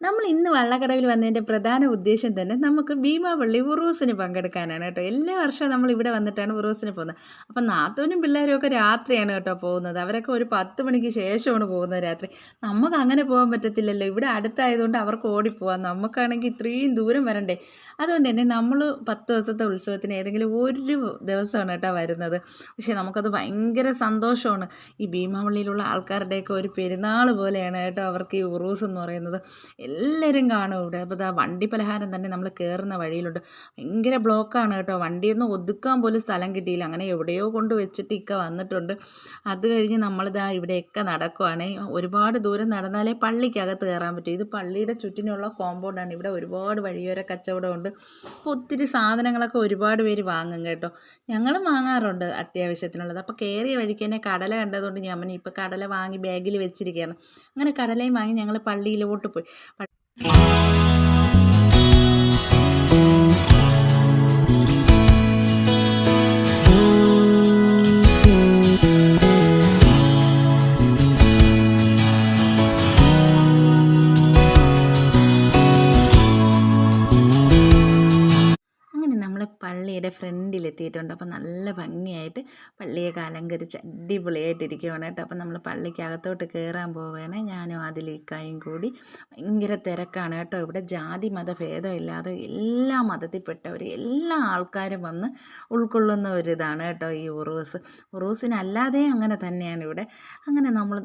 നമ്മൾ ഇന്ന് വള്ളക്കടവിൽ വന്നതിന്റെ പ്രധാന ഉദ്ദേശം തന്നെ നമുക്ക് ഭീമാപള്ളി ഉറൂസിന് പങ്കെടുക്കാനാണ് കേട്ടോ. എല്ലാ വർഷവും നമ്മൾ ഇവിടെ വന്നിട്ടാണ് ഉറൂസിന് പോകുന്നത്. അപ്പം നാത്തോനും പിള്ളേരും ഒക്കെ രാത്രിയാണ് കേട്ടോ പോകുന്നത്. അവരൊക്കെ ഒരു പത്ത് മണിക്ക് ശേഷമാണ് പോകുന്നത് രാത്രി. നമുക്ക് അങ്ങനെ പോകാൻ പറ്റത്തില്ലല്ലോ. ഇവിടെ അടുത്തായതുകൊണ്ട് അവർക്ക് ഓടിപ്പോവാം. നമുക്കാണെങ്കിൽ ഇത്രയും ദൂരം വരണ്ടേ. അതുകൊണ്ട് തന്നെ നമ്മൾ പത്ത് ദിവസത്തെ ഉത്സവത്തിന് ഏതെങ്കിലും ഒരു ദിവസമാണ് കേട്ടോ വരുന്നത്. പക്ഷേ നമുക്കത് ഭയങ്കര സന്തോഷമാണ്. ഈ ഭീമാപള്ളിയിലുള്ള ആൾക്കാരുടെയൊക്കെ ഒരു പെരുന്നാൾ പോലെയാണ് കേട്ടോ അവർക്ക് ഈ ഉറൂസ് എന്ന് പറയുന്നത്. എല്ലാവരും കാണും ഇവിടെ. അപ്പോൾ ഇതാ വണ്ടി പലഹാരം തന്നെ നമ്മൾ കയറുന്ന വഴിയിലുണ്ട്. ഭയങ്കര ബ്ലോക്കാണ് കേട്ടോ. വണ്ടിയൊന്നും ഒതുക്കാൻ പോലും സ്ഥലം കിട്ടിയില്ല. അങ്ങനെ എവിടെയോ കൊണ്ട് വെച്ചിട്ട് ഇക്ക വന്നിട്ടുണ്ട്. അത് കഴിഞ്ഞ് നമ്മളിതാ ഇവിടെയൊക്കെ നടക്കുവാണ്. ഒരുപാട് ദൂരം നടന്നാലേ പള്ളിക്കകത്ത് കയറാൻ പറ്റും. ഇത് പള്ളിയുടെ ചുറ്റിനുള്ള കോമ്പൗണ്ടാണ്. ഇവിടെ ഒരുപാട് വഴിയോര കച്ചവടമുണ്ട്. അപ്പോൾ ഒത്തിരി സാധനങ്ങളൊക്കെ ഒരുപാട് പേര് വാങ്ങും കേട്ടോ. ഞങ്ങളും വാങ്ങാറുണ്ട് അത്യാവശ്യത്തിനുള്ളത്. അപ്പോൾ കയറിയ വഴിക്ക് തന്നെ കടല കണ്ടതുകൊണ്ട് ഞാൻ ഇപ്പോൾ കടല വാങ്ങി ബാഗിൽ വെച്ചിരിക്കുകയാണ്. അങ്ങനെ കടലയും വാങ്ങി ഞങ്ങൾ പള്ളിയിലോട്ട് പോയി. പള്ളിയുടെ ഫ്രണ്ടിലെത്തിയിട്ടുണ്ട്. അപ്പോൾ നല്ല ഭംഗിയായിട്ട് പള്ളിയൊക്കെ അലങ്കരിച്ച് അടിപൊളിയായിട്ട് ഇരിക്കുകയാണ് കേട്ടോ. അപ്പോൾ നമ്മൾ പള്ളിക്കകത്തോട്ട് കയറാൻ പോവുകയാണ്. ഞാനും അതിലേക്കായും കൂടി. ഭയങ്കര തിരക്കാണ് കേട്ടോ. ഇവിടെ ജാതി മത ഭേദമില്ലാതെ എല്ലാ മതത്തിൽപ്പെട്ടവർ എല്ലാ ആൾക്കാരും വന്ന് ഉൾക്കൊള്ളുന്ന ഒരു ഇതാണ് കേട്ടോ ഈ ഉറൂസ്. ഉറൂസിനല്ലാതെ അങ്ങനെ തന്നെയാണ് ഇവിടെ. അങ്ങനെ നമ്മൾ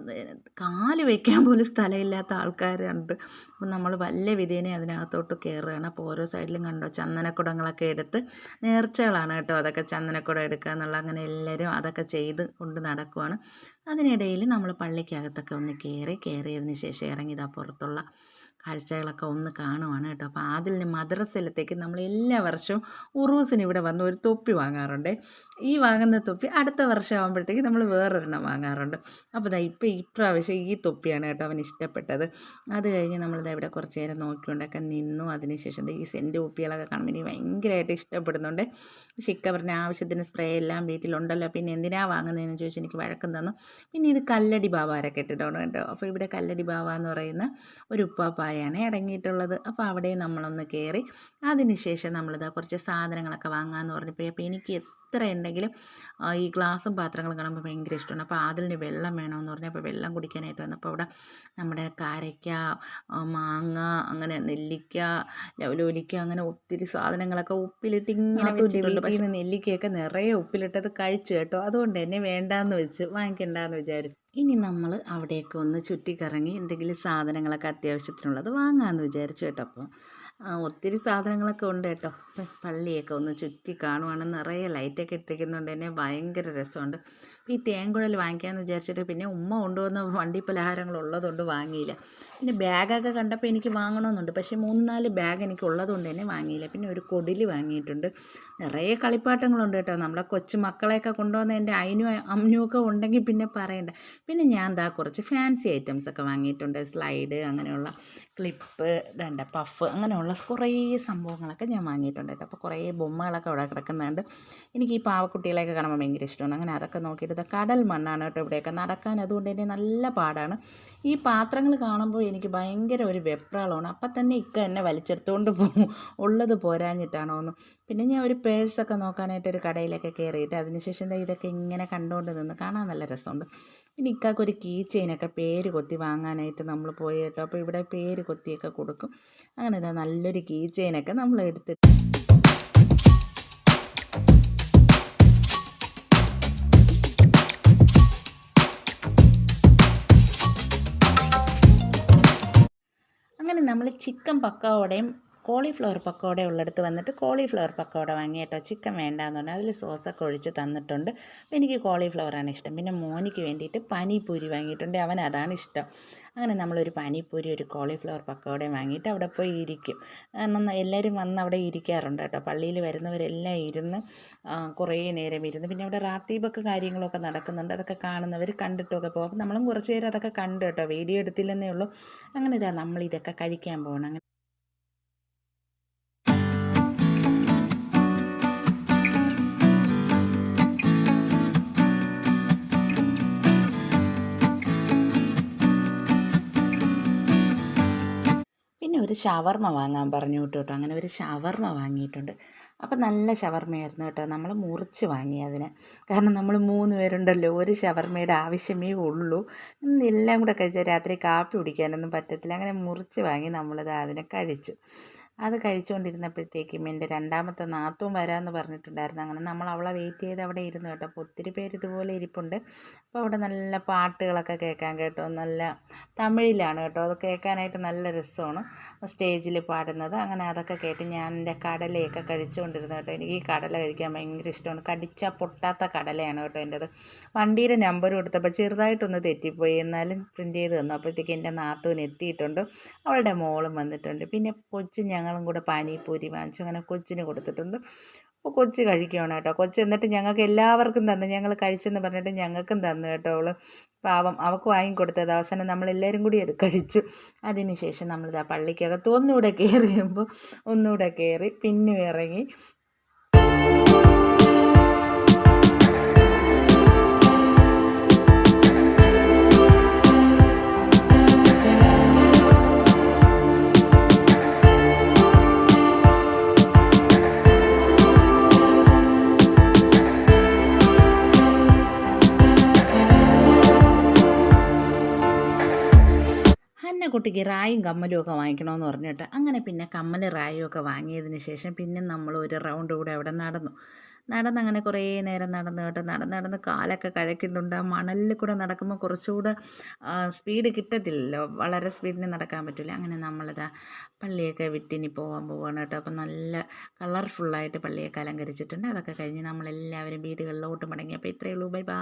കാൽ വയ്ക്കാൻ പോലും സ്ഥലമില്ലാത്ത ആൾക്കാരുണ്ട് അപ്പം നമ്മൾ വല്ല വിധേനെ അതിനകത്തോട്ട് കയറുകയാണ് അപ്പോൾ ഓരോ സൈഡിലും കണ്ടോ? ചന്ദനക്കുടങ്ങളൊക്കെ എടുത്ത് നേർച്ചകളാണ് കേട്ടോ അതൊക്കെ ചന്ദനക്കുടം എടുക്കുക എന്നുള്ള അങ്ങനെ എല്ലാവരും അതൊക്കെ ചെയ്ത് കൊണ്ട് നടക്കുവാണ്. അതിനിടയിൽ നമ്മൾ പള്ളിക്കകത്തൊക്കെ ഒന്ന് കയറി കയറിയതിന് ശേഷം ഇറങ്ങി ഇതാ പുറത്തുള്ള കാഴ്ചകളൊക്കെ ഒന്ന് കാണുവാണ് കേട്ടോ. അപ്പോൾ ആദിലിന് മദ്രസയിലത്തേക്ക് നമ്മൾ എല്ലാ വർഷവും ഉറൂസിന് ഇവിടെ വന്ന് ഒരു തൊപ്പി വാങ്ങാറുണ്ട്. ഈ വാങ്ങുന്ന തൊപ്പി അടുത്ത വർഷം ആകുമ്പോഴത്തേക്ക് നമ്മൾ വേറൊരെണ്ണം വാങ്ങാറുണ്ട്. അപ്പോൾ ഇതാ ഇപ്പോൾ ഇപ്രാവശ്യം ഈ തൊപ്പിയാണ് കേട്ടോ അവൻ ഇഷ്ടപ്പെട്ടത്. അത് കഴിഞ്ഞ് നമ്മളിത് ഇവിടെ കുറച്ച് നേരം നോക്കിക്കൊണ്ടൊക്കെ നിന്നു. അതിനുശേഷം ഈ സെന്റ് കുപ്പികളൊക്കെ കാണുമ്പോൾ എനിക്ക് ഭയങ്കരമായിട്ട് ഇഷ്ടപ്പെടുന്നുണ്ട്. ശിക്ക പറഞ്ഞ ആവശ്യത്തിന് സ്പ്രേ എല്ലാം വീട്ടിലുണ്ടല്ലോ. പിന്നെ എന്തിനാണ് വാങ്ങുന്നതെന്ന് ചോദിച്ച് എനിക്ക് വഴക്കം തന്നു. പിന്നെ ഇത് കല്ലടി ബാബാരൊക്കെ ഇട്ടിട്ടുണ്ട് കേട്ടോ. അപ്പോൾ ഇവിടെ കല്ലടി ബാബ എന്ന് പറയുന്ന ഒരു ഉപ്പാപ്പായാണ് അടങ്ങിയിട്ടുള്ളത്. അപ്പോൾ അവിടെ നമ്മളൊന്ന് കയറി അതിനുശേഷം നമ്മളിതാ കുറച്ച് സാധനങ്ങളൊക്കെ വാങ്ങാമെന്ന് പറഞ്ഞപ്പോൾ അപ്പോൾ എനിക്ക് എത്ര ഉണ്ടെങ്കിലും ഈ ഗ്ലാസും പാത്രങ്ങളും കാണുമ്പോൾ ഭയങ്കര ഇഷ്ടമാണ് അപ്പോൾ അതിന് വെള്ളം വേണമെന്ന് പറഞ്ഞാൽ അപ്പോൾ വെള്ളം കുടിക്കാനായിട്ട് വന്നപ്പോൾ അവിടെ നമ്മുടെ കാരയ്ക്ക മാങ്ങ അങ്ങനെ നെല്ലിക്ക ലവലോലിക്ക അങ്ങനെ ഒത്തിരി സാധനങ്ങളൊക്കെ ഉപ്പിലിട്ട് ഇങ്ങനെ വെച്ചിട്ടുണ്ട്. പക്ഷേ നെല്ലിക്കയൊക്കെ നിറയെ ഉപ്പിലിട്ടത് കഴിച്ചു കേട്ടോ. അതുകൊണ്ട് തന്നെ വേണ്ടാന്ന് വെച്ച് വാങ്ങിക്കണ്ടെന്ന് വിചാരിച്ചു. ഇനി നമ്മൾ അവിടെയൊക്കെ ഒന്ന് ചുറ്റിക്കറങ്ങി എന്തെങ്കിലും സാധനങ്ങളൊക്കെ അത്യാവശ്യത്തിനുള്ളത് വാങ്ങാമെന്ന് വിചാരിച്ചു കേട്ടോ അപ്പോൾ ഒത്തിരി സാധനങ്ങളൊക്കെ ഉണ്ട് കേട്ടോ. പള്ളിയൊക്കെ ഒന്ന് ചുറ്റി കാണുവാണ്. നിറയെ ലൈറ്റൊക്കെ ഇട്ടിരിക്കുന്നുണ്ട്. തന്നെ ഭയങ്കര രസമുണ്ട്. ഈ തേൻകുഴൽ വാങ്ങിക്കാമെന്ന് വിചാരിച്ചിട്ട് പിന്നെ ഉമ്മ കൊണ്ടുവന്ന വണ്ടി പലഹാരങ്ങൾ ഉള്ളതുകൊണ്ട് വാങ്ങിയില്ല. പിന്നെ ബാഗൊക്കെ കണ്ടപ്പോൾ എനിക്ക് വാങ്ങണമെന്നുണ്ട്. പക്ഷേ മൂന്ന് നാല് ബാഗ് എനിക്ക് ഉള്ളതുകൊണ്ട് തന്നെ വാങ്ങിയില്ല. പിന്നെ ഒരു കൊടിൽ വാങ്ങിയിട്ടുണ്ട്. നിറയെ കളിപ്പാട്ടങ്ങളുണ്ട് കേട്ടോ. നമ്മളെ കൊച്ചു മക്കളെയൊക്കെ കൊണ്ടുവന്ന എന്റെ അയിനും അമ്നും ഒക്കെ ഉണ്ടെങ്കിൽ പിന്നെ പറയണ്ട. പിന്നെ ഞാൻ എന്താ കുറച്ച് ഫാൻസി ഐറ്റംസ് ഒക്കെ വാങ്ങിയിട്ടുണ്ട്. സ്ലൈഡ് അങ്ങനെയുള്ള ക്ലിപ്പ് ഇതുണ്ട് പഫ് അങ്ങനെയുള്ള കുറേ സംഭവങ്ങളൊക്കെ ഞാൻ വാങ്ങിയിട്ടുണ്ട് കേട്ടോ. അപ്പോൾ കുറേ ബൊമ്മകളൊക്കെ അവിടെ കിടക്കുന്നുണ്ട്. എനിക്ക് ഈ പാവക്കുട്ടികളെയൊക്കെ കാണുമ്പോൾ ഭയങ്കര ഇഷ്ടമാണ്. അങ്ങനെ അതൊക്കെ നോക്കിയിട്ട് കടൽ മണ്ണാണ് കേട്ടോ ഇവിടെയൊക്കെ നടക്കാൻ. അതുകൊണ്ട് തന്നെ നല്ല പാടാണ്. ഈ പാത്രങ്ങൾ കാണുമ്പോൾ എനിക്ക് ഭയങ്കര ഒരു വെപ്രാളമാണ്. അപ്പം തന്നെ ഇക്ക എന്നെ വലിച്ചെടുത്തുകൊണ്ട് പോകും ഉള്ളത് പോരാഞ്ഞിട്ടാണോ എന്ന് പിന്നെ ഞാൻ ഒരു പേഴ്സൊക്കെ നോക്കാനായിട്ട് ഒരു കടയിലൊക്കെ കയറിയിട്ട് അതിനുശേഷം എന്താ ഇതൊക്കെ ഇങ്ങനെ കണ്ടുകൊണ്ട് നിന്ന് കാണാൻ നല്ല രസമുണ്ട്. പിന്നെ ഇക്കാക്ക് ഒരു കീ ചെയിനൊക്കെ പേര് കൊത്തി വാങ്ങാനായിട്ട് നമ്മൾ പോയി കേട്ടോ. അപ്പോൾ ഇവിടെ പേര് കൊത്തിയൊക്കെ കൊടുക്കും. അങ്ങനെ നല്ലൊരു കീ ചെയിനൊക്കെ നമ്മൾ എടുത്തിട്ട് നമ്മൾ ചിക്കൻ പക്കോടയും കോളിഫ്ലവർ പക്കോട ഉള്ളിടത്ത് വന്നിട്ട് കോളിഫ്ലവർ പക്കോട വാങ്ങി കേട്ടോ ചിക്കൻ വേണ്ടാന്ന് പറഞ്ഞാൽ അതിൽ സോസൊക്കെ ഒഴിച്ച് തന്നിട്ടുണ്ട്. അപ്പോൾ എനിക്ക് കോളിഫ്ലവറാണ് ഇഷ്ടം. പിന്നെ മോനിക്ക് വേണ്ടിയിട്ട് പനിപ്പൂരി വാങ്ങിയിട്ടുണ്ട്. അവൻ അതാണ് ഇഷ്ടം. അങ്ങനെ നമ്മളൊരു പനിപ്പൂരി ഒരു കോളിഫ്ലവർ പക്കോടയും വാങ്ങിയിട്ട് അവിടെ പോയി ഇരിക്കും. കാരണം എല്ലാവരും വന്ന് അവിടെ ഇരിക്കാറുണ്ട് കേട്ടോ. പള്ളിയിൽ വരുന്നവരെല്ലാം ഇരുന്ന് കുറേ നേരം ഇരുന്ന്. പിന്നെ അവിടെ റാത്തീബൊക്കെ കാര്യങ്ങളൊക്കെ നടക്കുന്നുണ്ട്. അതൊക്കെ കാണുന്നവർ കണ്ടിട്ടൊക്കെ പോകും. നമ്മളും കുറച്ച് നേരം അതൊക്കെ കണ്ടു കേട്ടോ. വീഡിയോ എടുത്തില്ലെന്നേ ഉള്ളൂ. അങ്ങനെ ഇതാ നമ്മളിതൊക്കെ കഴിക്കാൻ പോകണം അങ്ങനെ ഒരു ഷവർമ്മ വാങ്ങാൻ പറഞ്ഞു കേട്ടോ അങ്ങനെ ഒരു ഷവർമ്മ വാങ്ങിയിട്ടുണ്ട്. അപ്പം നല്ല ഷവർമ്മയായിരുന്നു കേട്ടോ. നമ്മൾ മുറിച്ച് വാങ്ങി അതിനെ. കാരണം നമ്മൾ മൂന്ന് പേരുണ്ടല്ലോ. ഒരു ഷവർമ്മയുടെ ആവശ്യമേ ഉള്ളൂ. എല്ലാം കൂടെ കഴിച്ചാൽ രാത്രി കാപ്പി കുടിക്കാനൊന്നും പറ്റത്തില്ല. അങ്ങനെ മുറിച്ച് വാങ്ങി നമ്മളിത് അതിനെ കഴിച്ചു. അത് കഴിച്ചുകൊണ്ടിരുന്നപ്പോഴത്തേക്കും എന്റെ രണ്ടാമത്തെ നാത്തും വരാമെന്ന് പറഞ്ഞിട്ടുണ്ടായിരുന്നു. അങ്ങനെ നമ്മൾ അവളെ വെയിറ്റ് ചെയ്ത് അവിടെ ഇരുന്നു കേട്ടോ. അപ്പോൾ ഒത്തിരി പേര് ഇതുപോലെ ഇരിപ്പുണ്ട്. അപ്പോൾ അവിടെ നല്ല പാട്ടുകളൊക്കെ കേൾക്കാൻ കേട്ടോ. നല്ല തമിഴിലാണ് കേട്ടോ. അത് കേൾക്കാനായിട്ട് നല്ല രസമാണ്. സ്റ്റേജിൽ പാടുന്നത്. അങ്ങനെ അതൊക്കെ കേട്ട് ഞാൻ എന്റെ കടലയൊക്കെ കഴിച്ചുകൊണ്ടിരുന്നു കേട്ടോ. എനിക്ക് ഈ കടല കഴിക്കാൻ ഭയങ്കര ഇഷ്ടമാണ്. കടിച്ച പൊട്ടാത്ത കടലയാണ് കേട്ടോ എന്റെത്. വണ്ടിയുടെ നമ്പർ കൊടുത്തപ്പോൾ ചെറുതായിട്ടൊന്ന് തെറ്റിപ്പോയി. എന്നാലും പ്രിന്റ് ചെയ്ത് തന്നു. അപ്പോഴത്തേക്ക് എന്റെ നാത്തൂന് എത്തിയിട്ടുണ്ട്. അവളുടെ മോളും വന്നിട്ടുണ്ട്. പിന്നെ കൊച്ച് ഞങ്ങളും കൂടെ പാനിപ്പൂരി വാങ്ങിച്ചു. അങ്ങനെ കൊച്ചിന് കൊടുത്തിട്ടുണ്ട്. അപ്പോൾ കൊച്ച് കഴിക്കുകയാണ് കേട്ടോ. കൊച്ച് എന്നിട്ട് ഞങ്ങൾക്ക് എല്ലാവർക്കും തന്നു. ഞങ്ങൾ കഴിച്ചെന്ന് പറഞ്ഞിട്ട് ഞങ്ങൾക്കും തന്നു കേട്ടോ അവൾ. പാവം അവൾക്ക് വാങ്ങിക്കൊടുത്തത് അവസാനം നമ്മളെല്ലാവരും കൂടി അത് കഴിച്ചു. അതിനുശേഷം നമ്മളിതാ പള്ളിക്കകത്ത് ഒന്നുകൂടെ കയറിയുമ്പോൾ ഒന്നുകൂടെ കയറി പിന്നെ ഇറങ്ങി കുട്ടിക്ക് റായും കമ്മലും ഒക്കെ വാങ്ങിക്കണമെന്ന് പറഞ്ഞിട്ട് അങ്ങനെ പിന്നെ കമ്മൽ റായും ഒക്കെ വാങ്ങിയതിന് ശേഷം പിന്നെ നമ്മൾ ഒരു റൗണ്ട് കൂടെ അവിടെ നടന്നു. നടന്നങ്ങനെ കുറേ നേരം നടന്ന് കേട്ടോ. നടന്ന് നടന്ന് കാലൊക്കെ കഴിക്കുന്നുണ്ട് ആ മണലിൽ കൂടെ നടക്കുമ്പോൾ കുറച്ചുകൂടെ സ്പീഡ് കിട്ടത്തില്ലല്ലോ. വളരെ സ്പീഡിന് നടക്കാൻ പറ്റില്ല അങ്ങനെ നമ്മളിതാ പള്ളിയൊക്കെ വിട്ടിനി പോകാൻ പോവാണ് കേട്ടോ. അപ്പം നല്ല കളർഫുള്ളായിട്ട് പള്ളിയൊക്കെ അലങ്കരിച്ചിട്ടുണ്ട്. അതൊക്കെ കഴിഞ്ഞ് നമ്മളെല്ലാവരും വീടുകളിലോട്ട് മടങ്ങി. അപ്പോൾ ഇത്രയേ ഉള്ളൂ. Bye bye.